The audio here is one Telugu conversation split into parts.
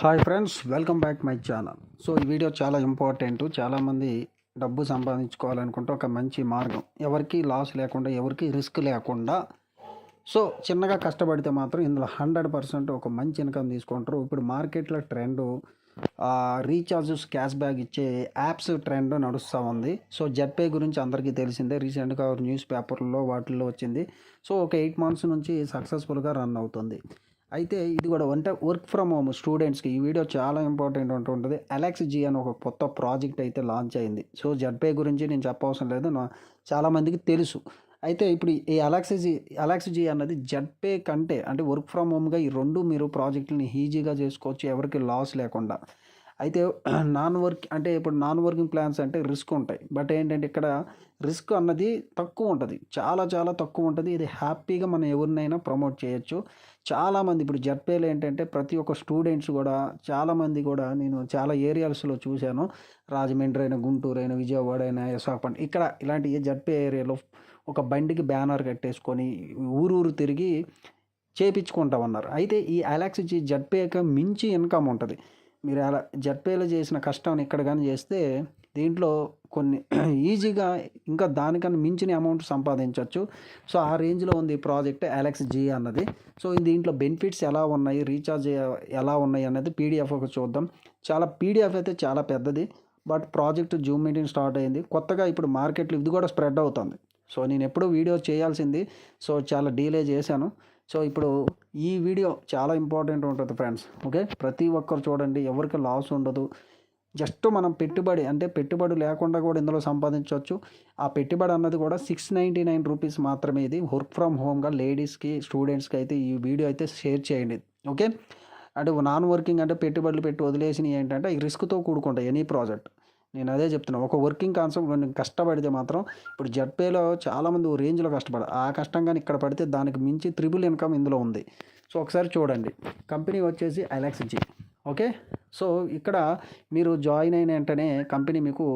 Hi friends welcome back my channel so ఈ వీడియో చాలా ఇంపార్టెంట్ చాలామంది డబ్బు సంపాదించుకోవాలనుకుంటే ఒక మంచి మార్గం. ఎవరికి లాస్ లేకుండా ఎవరికి రిస్క్ లేకుండా. సో చిన్నగా కష్టపడితే మాత్రం ఇందులో హండ్రెడ్ పర్సెంట్ ఒక మంచి ఇన్కమ్ తీసుకుంటారు. ఇప్పుడు మార్కెట్లో ట్రెండ్ రీఛార్జెస్ క్యాష్ బ్యాక్ ఇచ్చే యాప్స్ ట్రెండ్ నడుస్తూ ఉంది. సో జెడ్పే గురించి అందరికీ తెలిసిందే. రీసెంట్గా న్యూస్ పేపర్లో వాటిల్లో వచ్చింది. సో ఒక ఎయిట్ మంత్స్ నుంచి సక్సెస్ఫుల్గా రన్ అవుతుంది. అయితే ఇది కూడా అంటే వర్క్ ఫ్రమ్ హోమ్ స్టూడెంట్స్కి ఈ వీడియో చాలా ఇంపార్టెంట్ ఉంటుంది. అలెక్స్ జీ అని ఒక కొత్త ప్రాజెక్ట్ అయితే లాంచ్ అయింది. సో జడ్పే గురించి నేను చెప్పవసరం లేదు నా చాలామందికి తెలుసు. అయితే ఇప్పుడు ఈ అలెక్స్ జీ అలెక్స్ జీ అన్నది జడ్పే కంటే అంటే వర్క్ ఫ్రమ్ హోమ్గా ఈ రెండు మీరు ప్రాజెక్టులని ఈజీగా చేసుకోవచ్చు ఎవరికి లాస్ లేకుండా. అయితే నాన్ వర్క్ అంటే ఇప్పుడు నాన్ వర్కింగ్ ప్లాన్స్ అంటే రిస్క్ ఉంటాయి. బట్ ఏంటంటే ఇక్కడ రిస్క్ అన్నది తక్కువ ఉంటుంది. చాలా చాలా తక్కువ ఉంటుంది. ఇది హ్యాపీగా మనం ఎవరినైనా ప్రమోట్ చేయొచ్చు. చాలామంది ఇప్పుడు జడ్పేలో ఏంటంటే ప్రతి ఒక్క స్టూడెంట్స్ కూడా చాలామంది కూడా నేను చాలా ఏరియాస్లో చూశాను. రాజమండ్రి అయినా గుంటూరు అయినా విజయవాడ అయినా విశాఖపట్నం ఇక్కడ ఇలాంటి జడ్పే ఏరియాలో ఒక బండికి బ్యానర్ కట్టేసుకొని ఊరూరు తిరిగి చేపించుకుంటామన్నారు. అయితే ఈ అలెక్స్ జీ మించి ఇన్కమ్ ఉంటుంది. మీరు అలా జెడ్పేలో చేసిన కష్టం ఇక్కడ కానీ చేస్తే దీంట్లో కొన్ని ఈజీగా ఇంకా దానికన్నా మించిన అమౌంట్ సంపాదించవచ్చు. సో ఆ రేంజ్లో ఉంది ఈ ప్రాజెక్ట్ అలెక్స్ జీ అన్నది. సో దీంట్లో బెనిఫిట్స్ ఎలా ఉన్నాయి? రీఛార్జ్ ఎలా ఉన్నాయి అన్నది పీడిఎఫ్ ఒక చూద్దాం. చాలా పీడిఎఫ్ అయితే చాలా పెద్దది. But project zoom meeting start అయింది. కొత్తగా ఇప్పుడు మార్కెట్లో ఇది కూడా స్ప్రెడ్ అవుతుంది. సో నేను ఎప్పుడూ వీడియో చేయాల్సింది. సో చాలా డీలే చేశాను. సో ఇప్పుడు ఈ వీడియో చాలా ఇంపార్టెంట్ ఉంటుంది ఫ్రెండ్స్ ఓకే? ప్రతి ఒక్కరు చూడండి ఎవరికి లాస్ ఉండదు. జస్ట్ మనం పెట్టుబడి అంటే పెట్టుబడి లేకుండా కూడా ఇందులో సంపాదించవచ్చు. ఆ పెట్టుబడి అన్నది కూడా సిక్స్ నైంటీ నైన్ రూపీస్ మాత్రమే ఇది. వర్క్ ఫ్రమ్ హోమ్గా లేడీస్కి స్టూడెంట్స్కి అయితే ఈ వీడియో అయితే షేర్ చేయండి ఓకే? అంటే నాన్ వర్కింగ్ అంటే పెట్టుబడులు పెట్టి వదిలేసినవి ఏంటంటే రిస్క్తో కూడుకుంటాయి ఎనీ ప్రాజెక్ట్ నేను అదే చెప్తున్నాను ఒక వర్కింగ్ కాన్సెప్ట్ కష్టపడితే మాత్రం ఇప్పుడు జడ్పేలో చాలామంది ఓ రేంజ్లో కష్టపడ ఆ కష్టం కానీ ఇక్కడ పడితే దానికి మించి త్రిబుల్ ఇన్కమ్ ఇందులో ఉంది. సో ఒకసారి చూడండి. కంపెనీ వచ్చేసి అలెక్స్ జీ. ఓకే? సో ఇక్కడ మీరు జాయిన్ అయిన వెంటనే కంపెనీ మీకు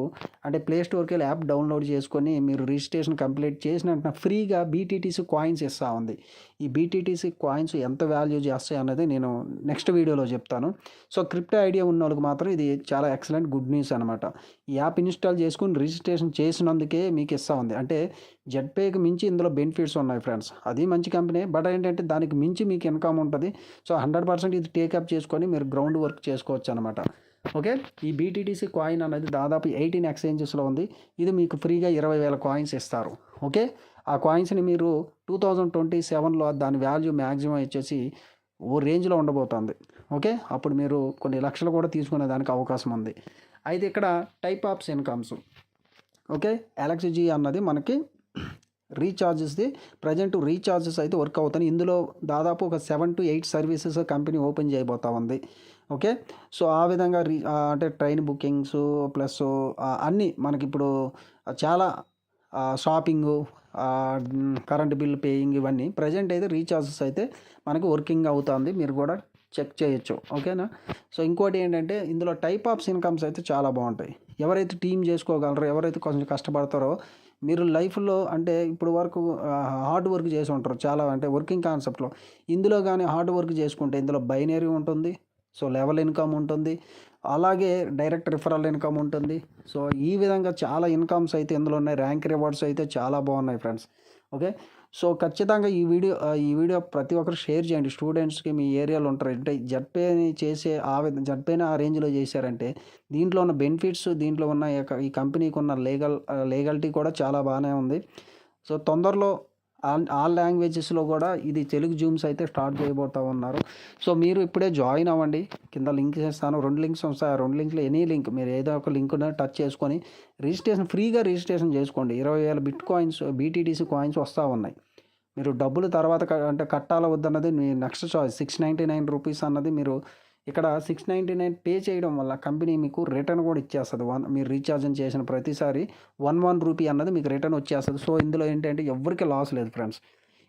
అంటే ప్లే స్టోర్కి వెళ్ళి యాప్ డౌన్లోడ్ చేసుకొని మీరు రిజిస్ట్రేషన్ కంప్లీట్ చేసిన వెంటనే ఫ్రీగా బీటీటీసీ కాయిన్స్ ఇస్తూ ఉంది. ఈ బీటీటీసీ కాయిన్స్ ఎంత వాల్యూ చేస్తాయి అన్నది నేను నెక్స్ట్ వీడియోలో చెప్తాను. సో క్రిప్టో ఐడియా ఉన్న వాళ్ళకి మాత్రం ఇది చాలా ఎక్సలెంట్ గుడ్ న్యూస్ అనమాట ఈ యాప్ ఇన్స్టాల్ చేసుకుని రిజిస్ట్రేషన్ చేసినందుకే మీకు ఇస్తూ ఉంది. అంటే జెడ్పేకి మించి ఇందులో బెనిఫిట్స్ ఉన్నాయి ఫ్రెండ్స్ అది మంచి కంపెనీ బట్ ఏంటంటే దానికి మించి మీకు ఇన్కమ్ ఉంటుంది. సో హండ్రెడ్ పర్సెంట్ ఇది టేకప్ చేసుకొని మీరు గ్రౌండ్ వర్క్ చేసుకోవచ్చు. అనమాట. ఓకే? ఈ బీటీటీసీ కాయిన్ అనేది దాదాపు ఎయిటీన్ ఎక్స్చేంజెస్లో ఉంది. ఇది మీకు ఫ్రీగా ఇరవై వేల కాయిన్స్ ఇస్తారు. ఓకే? ఆ కాయిన్స్ని మీరు టూ థౌజండ్ ట్వంటీ సెవెన్లో దాని వాల్యూ మ్యాక్సిమం వచ్చేసి ఓ రేంజ్లో ఉండబోతుంది. ఓకే? అప్పుడు మీరు కొన్ని లక్షలు కూడా తీసుకునే దానికి అవకాశం ఉంది. అయితే ఇక్కడ type offs incomes okay? Electricity అన్నది మనకి రీఛార్జెస్ది ప్రజెంట్ రీఛార్జెస్ అయితే వర్క్ అవుతాయి ఇందులో దాదాపు ఒక seven to eight services company open చేయబోతా ఉంది. ఓకే? సో ఆ విధంగా రీ అంటే ట్రైన్ బుకింగ్స్ ప్లస్ అన్నీ మనకి ఇప్పుడు చాలా షాపింగు కరెంట్ బిల్ పేయింగ్ ఇవన్నీ ప్రజెంట్ అయితే రీఛార్జెస్ అయితే మనకి వర్కింగ్ అవుతుంది. మీరు కూడా చెక్ చేయొచ్చు. ఓకేనా? సో ఇంకోటి ఏంటంటే ఇందులో టైప్ ఆఫ్స్ ఇన్కమ్స్ అయితే చాలా బాగుంటాయి. ఎవరైతే టీమ్ చేసుకోగలరో ఎవరైతే కొంచెం కష్టపడతారో మీరు లైఫ్లో అంటే ఇప్పుడు వరకు హార్డ్ వర్క్ చేసి ఉంటారు. చాలా అంటే వర్కింగ్ కాన్సెప్ట్లో. ఇందులో కానీ హార్డ్ వర్క్ చేసుకుంటే ఇందులో బైనరీ ఉంటుంది సో లెవెల్ ఇన్కమ్ ఉంటుంది. అలాగే డైరెక్ట్ రిఫరల్ ఇన్కమ్ ఉంటుంది. సో ఈ విధంగా చాలా ఇన్కమ్స్ అయితే ఇందులో ఉన్నాయి. ర్యాంక్ రివార్డ్స్ అయితే చాలా బాగున్నాయి ఫ్రెండ్స్. ఓకే? సో ఖచ్చితంగా ఈ వీడియో ఈ వీడియో ప్రతి ఒక్కరు షేర్ చేయండి. స్టూడెంట్స్కి మీ ఏరియాలో ఉంటారు. అంటే జడ్పేని చేసే ఆ విధంగా జడ్పేని ఆ రేంజ్లో చేశారంటే దీంట్లో ఉన్న బెనిఫిట్స్ దీంట్లో ఉన్న ఈ కంపెనీకి ఉన్న లీగల్ లీగల్టీ కూడా చాలా బాగానే ఉంది. సో తొందరలో ఆల్ లాంగ్వేజెస్లో కూడా ఇది తెలుగు జూమ్స్ అయితే స్టార్ట్ చేయబోతా ఉన్నారు. సో మీరు ఇప్పుడే జాయిన్ అవ్వండి. కింద లింక్ చేస్తాను. రెండు లింక్స్ వస్తాయి. ఆ రెండు లింక్లు ఎనీ లింక్ మీరు ఏదో ఒక లింక్ టచ్ చేసుకొని రిజిస్ట్రేషన్ ఫ్రీగా రిజిస్ట్రేషన్ చేసుకోండి. ఇరవై వేల బిట్ కాయిన్స్ బీటీటీసీ కాయిన్స్ వస్తూ ఉన్నాయి. మీరు డబ్బులు తర్వాత అంటే కట్టాలా వద్దన్నది మీ next choice. Six ninety nine rupees అన్నది మీరు ఇక్కడ సిక్స్ నైంటీ నైన్ పే చేయడం వల్ల కంపెనీ మీకు రిటర్న్ కూడా ఇచ్చేస్తుంది. వన్ మీరు రీఛార్జ్ చేసిన ప్రతిసారి వన్ వన్ రూపీ అన్నది మీకు రిటర్న్ వచ్చేస్తుంది. సో ఇందులో ఏంటంటే ఎవరికి లాస్ లేదు ఫ్రెండ్స్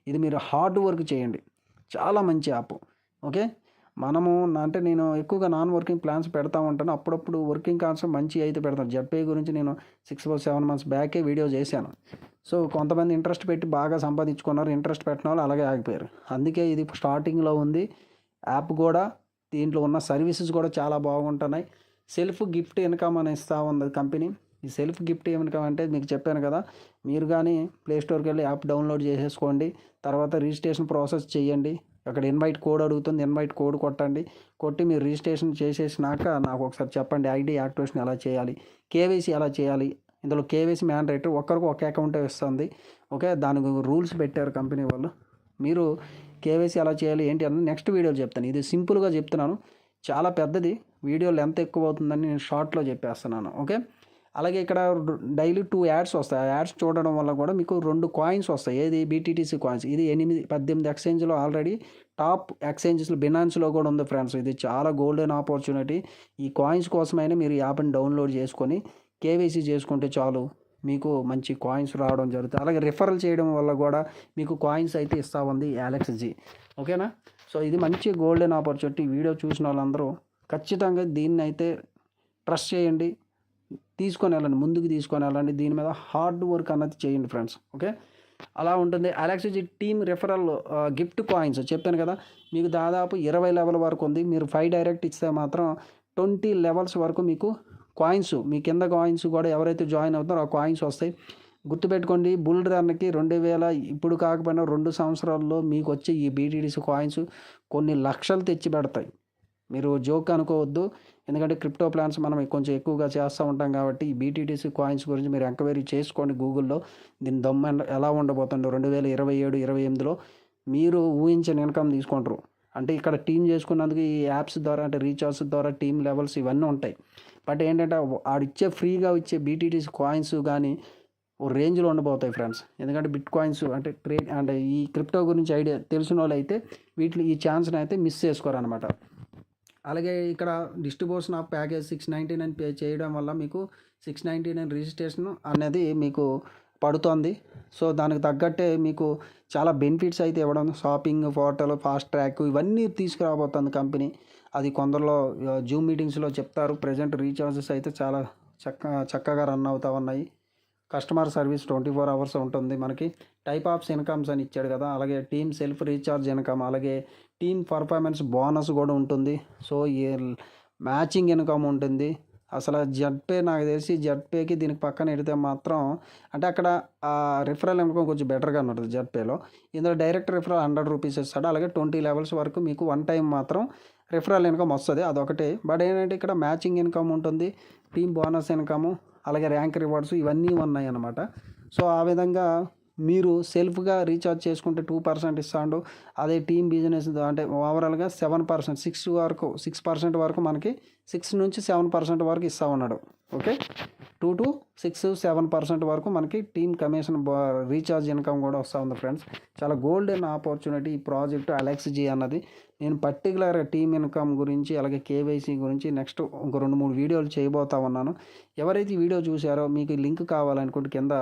ఇది మీరు హార్డ్ వర్క్ చేయండి. చాలా మంచి యాప్ ఓకే? మనము అంటే నేను ఎక్కువగా నాన్ వర్కింగ్ ప్లాన్స్ పెడతా ఉంటాను. అప్పుడప్పుడు వర్కింగ్ కాన్సెప్ట్ మంచి అయితే పెడతాను. జడ్పే గురించి నేను సిక్స్ ఫోర్ సెవెన్ మంత్స్ బ్యాకే వీడియో చేశాను. సో కొంతమంది ఇంట్రెస్ట్ పెట్టి బాగా సంపాదించుకున్నారు. ఇంట్రెస్ట్ పెట్టిన వాళ్ళు అలాగే ఆగిపోయారు. అందుకే ఇది స్టార్టింగ్లో ఉంది. యాప్ కూడా దీంట్లో ఉన్న సర్వీసెస్ కూడా చాలా బాగుంటున్నాయి. సెల్ఫ్ గిఫ్ట్ ఇన్కమ్ అని ఇస్తూ ఉంది కంపెనీ. ఈ సెల్ఫ్ గిఫ్ట్ ఇన్కమ్ అంటే మీకు చెప్పాను కదా మీరు కానీ ప్లేస్టోర్కి వెళ్ళి యాప్ డౌన్లోడ్ చేసేసుకోండి తర్వాత రిజిస్ట్రేషన్ ప్రాసెస్ చేయండి. అక్కడ ఇన్వైట్ కోడ్ అడుగుతుంది ఇన్వైట్ కోడ్ కొట్టండి. కొట్టి మీరు రిజిస్ట్రేషన్ చేసేసినాక నాకు ఒకసారి చెప్పండి ఐడి యాక్టివేషన్ ఎలా చేయాలి కేవైసీ ఎలా చేయాలి. ఇందులో కేవైసీ మ్యాండేటరీ ఒక్కరికి ఒక అకౌంటే ఇస్తుంది ఓకే దానికి రూల్స్ పెట్టారు కంపెనీ వాళ్ళు. మీరు కేవైసీ ఎలా చేయాలి ఏంటి అని నెక్స్ట్ వీడియోలో చెప్తాను. ఇది సింపుల్గా చెప్తున్నాను. చాలా పెద్దది. వీడియో లెంత్ ఎక్కువ అవుతుందని నేను షార్ట్లో చెప్పేస్తున్నాను. ఓకే? అలాగే ఇక్కడ డైలీ టూ యాడ్స్ వస్తాయి. ఆ యాడ్స్ చూడడం వల్ల కూడా మీకు రెండు కాయిన్స్ వస్తాయి. ఏది? BTTC coins. ఇది ఎనిమిది పద్దెనిమిది ఎక్స్చేంజ్లో ఆల్రెడీ టాప్ ఎక్స్చేంజెస్లో బినాన్స్లో కూడా ఉంది ఫ్రెండ్స్. ఇది చాలా గోల్డెన్ ఆపర్చునిటీ. ఈ కాయిన్స్ కోసమైనా మీరు యాప్ని డౌన్లోడ్ చేసుకొని కేవైసీ చేసుకుంటే చాలు. మీకు మంచి కాయిన్స్ రావడం జరుగుతుంది. అలాగే రిఫరల్ చేయడం వల్ల కూడా మీకు కాయిన్స్ అయితే ఇస్తా ఉంది యాలెక్స్ జీ ఓకేనా సో ఇది మంచి గోల్డెన్ ఆపర్చునిటీ వీడియో చూసిన వాళ్ళందరూ ఖచ్చితంగా దీన్ని అయితే ట్రస్ట్ చేయండి. తీసుకొని వెళ్ళండి. ముందుకు తీసుకొని వెళ్ళండి. దీని మీద హార్డ్ వర్క్ అన్నది చేయండి ఫ్రెండ్స్ ఓకే అలా ఉంటుంది. అలెక్సీ టీమ్ రెఫరల్ గిఫ్ట్ కాయిన్స్ చెప్పాను కదా మీకు దాదాపు ఇరవై లెవెల్ వరకు ఉంది. మీరు ఫైవ్ డైరెక్ట్ ఇస్తే మాత్రం ట్వంటీ లెవెల్స్ వరకు మీకు కాయిన్స్ మీ కింద కాయిన్స్ కూడా ఎవరైతే జాయిన్ అవుతారో ఆ కాయిన్స్ వస్తాయి. గుర్తుపెట్టుకోండి బుల్ రన్కి రెండు వేల ఇప్పుడు కాకపోయినా రెండు సంవత్సరాల్లో మీకు వచ్చే ఈ బీటీడీసీ కాయిన్స్ కొన్ని లక్షలు తెచ్చి పెడతాయి. మీరు జోక్ అనుకోవద్దు ఎందుకంటే క్రిప్టో ప్లాన్స్ మనం కొంచెం ఎక్కువగా చేస్తూ ఉంటాం కాబట్టి ఈ బీటీటీసీ కాయిన్స్ గురించి మీరు ఎంక్వైరీ చేసుకోండి గూగుల్లో. దీని దమ్మ ఎలా ఉండబోతుందో రెండు వేల ఇరవై ఏడు ఇరవై ఎనిమిదిలో మీరు ఊహించిన ఇన్కమ్ తీసుకుంటారు. అంటే ఇక్కడ టీం చేసుకున్నందుకు ఈ యాప్స్ ద్వారా అంటే రీఛార్జ్ ద్వారా టీమ్ లెవెల్స్ ఇవన్నీ ఉంటాయి. బట్ ఏంటంటే ఆడిచ్చే ఫ్రీగా ఇచ్చే బీటీటీస్ కాయిన్స్ కానీ ఓ రేంజ్లో ఉండబోతాయి ఫ్రెండ్స్ ఎందుకంటే బిట్ కాయిన్స్ అంటే ట్రేడ్ అంటే ఈ క్రిప్టో గురించి ఐడియా తెలిసిన వాళ్ళు అయితే వీటిని ఈ ఛాన్స్ని అయితే మిస్ చేసుకోరనమాట అలాగే ఇక్కడ distribution of package six ninety nine pay చేయడం వల్ల మీకు సిక్స్ నైంటీ నైన్ రిజిస్ట్రేషన్ అనేది మీకు పడుతుంది. సో దానికి తగ్గట్టే మీకు చాలా బెనిఫిట్స్ అయితే ఇవ్వడం. షాపింగ్ పోర్టల్ ఫాస్ట్ ట్రాక్ ఇవన్నీ తీసుకురాబోతుంది కంపెనీ అది కొందరిలో జూమ్ మీటింగ్స్లో చెప్తారు. ప్రజెంట్ రీఛార్జెస్ అయితే చాలా చక్క చక్కగా రన్ అవుతా ఉన్నాయి. Customer service twenty four hours ఉంటుంది మనకి. టైప్ ఆఫ్స్ ఇన్కమ్స్ అని ఇచ్చాడు కదా. అలాగే టీమ్ సెల్ఫ్ రీఛార్జ్ ఇన్కమ్ అలాగే టీమ్ పర్ఫార్మెన్స్ బోనస్ కూడా ఉంటుంది. సో ఈ మ్యాచింగ్ ఇన్కమ్ ఉంటుంది. అసలు జడ్పే నాకు తెలిసి జడ్పేకి దీనికి పక్కన ఎడితే మాత్రం అంటే అక్కడ రిఫరల్ ఇన్కమ్ కొంచెం బెటర్గా ఉంటుంది జడ్పేలో ఇందులో డైరెక్ట్ రిఫరల్ హండ్రెడ్ రూపీస్ ఇస్తాడు. అలాగే ట్వంటీ లెవెల్స్ వరకు మీకు వన్ టైం మాత్రం రిఫరల్ ఇన్కమ్ వస్తుంది అదొకటి. బట్ ఏంటంటే ఇక్కడ మ్యాచింగ్ ఇన్కమ్ ఉంటుంది టీమ్ బోనస్ ఇన్కమ్ అలాగే ర్యాంక్ రివార్డ్స్ ఇవన్నీ ఉన్నాయి అన్నమాట సో ఆ విధంగా మీరు సెల్ఫ్గా రీఛార్జ్ చేసుకుంటే టూ పర్సెంట్ ఇస్తాడు అదే టీమ్ బిజినెస్ అంటే ఓవరాల్గా సెవెన్ పర్సెంట్ సిక్స్ వరకు సిక్స్ పర్సెంట్ వరకు మనకి సిక్స్ నుంచి సెవెన్ పర్సెంట్ వరకు ఇస్తా ఉన్నాడు okay? Two to six seven percent వరకు మనకి టీమ్ కమిషన్ రీఛార్జ్ ఇన్కమ్ కూడా వస్తూ ఉంది ఫ్రెండ్స్. చాలా గోల్డెన్ ఆపర్చునిటీ ఈ ప్రాజెక్ట్ అలెక్స్ జీ అన్నది. నేను పర్టికులర్ టీమ్ ఇన్కమ్ గురించి అలాగే కేవైసీ గురించి నెక్స్ట్ ఒక రెండు మూడు వీడియోలు చేయబోతా ఉన్నాను. ఎవరైతే వీడియో చూసారో మీకు లింక్ కావాలనుకుంటే కింద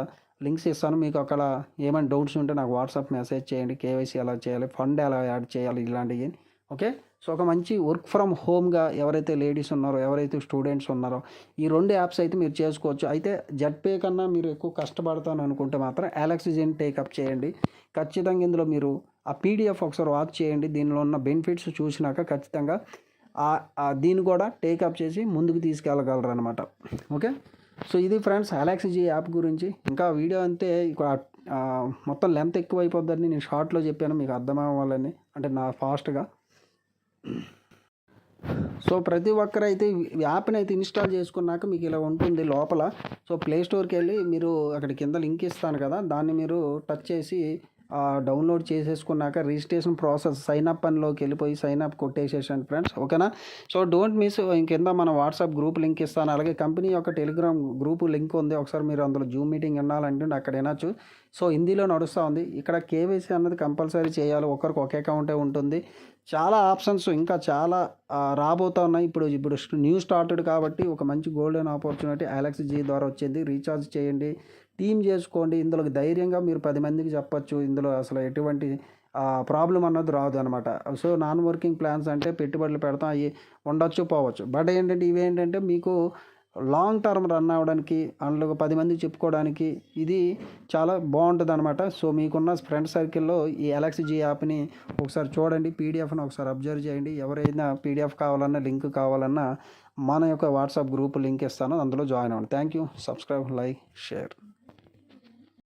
లింక్స్ ఇస్తాను. మీకు అక్కడ ఏమైనా డౌట్స్ ఉంటే నాకు వాట్సాప్ మెసేజ్ చేయండి. కేవైసీ ఎలా చేయాలి ఫండ్ ఎలా యాడ్ చేయాలి ఇలాంటివి. ఓకే సో ఒక మంచి వర్క్ ఫ్రమ్ హోమ్గా ఎవరైతే లేడీస్ ఉన్నారో ఎవరైతే స్టూడెంట్స్ ఉన్నారో ఈ రెండు యాప్స్ అయితే మీరు చేసుకోవచ్చు. అయితే జెడ్పే కన్నా మీరు ఎక్కువ కష్టపడతాను అనుకుంటే మాత్రం అలెక్సిజన్ టేకప్ చేయండి. ఖచ్చితంగా ఇందులో మీరు ఆ పీడిఎఫ్ ఒకసారి వాచ్ చేయండి. దీనిలో ఉన్న బెనిఫిట్స్ చూసినాక ఖచ్చితంగా దీన్ని కూడా టేకప్ చేసి ముందుకు తీసుకెళ్ళగలరు అనమాట ఓకే? సో ఇది ఫ్రెండ్స్ అలెక్సిజీ యాప్ గురించి. ఇంకా వీడియో అంతే మొత్తం లెంత్ ఎక్కువ అయిపోద్దని నేను షార్ట్లో చెప్పాను. మీకు అర్థమవ్వాలని అంటే నా ఫాస్ట్గా సో ప్రతి ఒక్కరైతే యాప్ని అయితే ఇన్స్టాల్ చేసుకున్నాక మీకు ఇలా ఉంటుంది లోపల. సో ప్లే స్టోర్కి వెళ్ళి మీరు అక్కడ కింద లింక్ ఇస్తాను కదా దాన్ని మీరు టచ్ చేసి డౌన్లోడ్ చేసేసుకున్నాక రిజిస్ట్రేషన్ ప్రాసెస్ సైన్ అప్ అనిలోకి వెళ్ళిపోయి సైన్ అప్ కొట్టేసేసాను ఫ్రెండ్స్ ఓకేనా? సో డోంట్ మిస్ ఇంకెంత మన వాట్సాప్ గ్రూప్ లింక్ ఇస్తాను. అలాగే కంపెనీ యొక్క టెలిగ్రామ్ గ్రూప్ లింక్ ఉంది. ఒకసారి మీరు అందులో జూమ్ మీటింగ్ వినాలంటే అక్కడ వినొచ్చు. సో హిందీలో నడుస్తూ ఉంది. ఇక్కడ కేవైసీ అన్నది కంపల్సరీ చేయాలి. ఒకరికి ఒక అకౌంటే ఉంటుంది. చాలా ఆప్షన్స్ ఇంకా చాలా రాబోతా ఉన్నాయి. ఇప్పుడు ఇప్పుడు న్యూ స్టార్టెడ్ కాబట్టి ఒక మంచి గోల్డెన్ ఆపర్చునిటీ అలెక్స్ జీ ద్వారా వచ్చింది. రీఛార్జ్ చేయండి. టీం చేసుకోండి. ఇందులో ధైర్యంగా మీరు పది మందికి చెప్పచ్చు. ఇందులో అసలు ఎటువంటి ప్రాబ్లం అన్నది రాదు అనమాట సో నాన్ వర్కింగ్ ప్లాన్స్ అంటే పెట్టుబడులు పెడతాం. అవి ఉండొచ్చు పోవచ్చు. బట్ ఏంటంటే ఇవేంటంటే మీకు లాంగ్ టర్మ్ రన్ అవ్వడానికి అందులో పది మంది చెప్పుకోవడానికి ఇది చాలా బాగుంటుంది అనమాట సో మీకున్న ఫ్రెండ్ సర్కిల్లో ఈ ఎలక్సీ యాప్ని ఒకసారి చూడండి. పీడిఎఫ్ని ఒకసారి అబ్జర్వ్ చేయండి. ఎవరైనా పీడిఎఫ్ కావాలన్నా లింక్ కావాలన్నా మన యొక్క వాట్సాప్ గ్రూప్ లింక్ ఇస్తాను. అందులో జాయిన్ అవ్వండి. Thank you. Subscribe like share.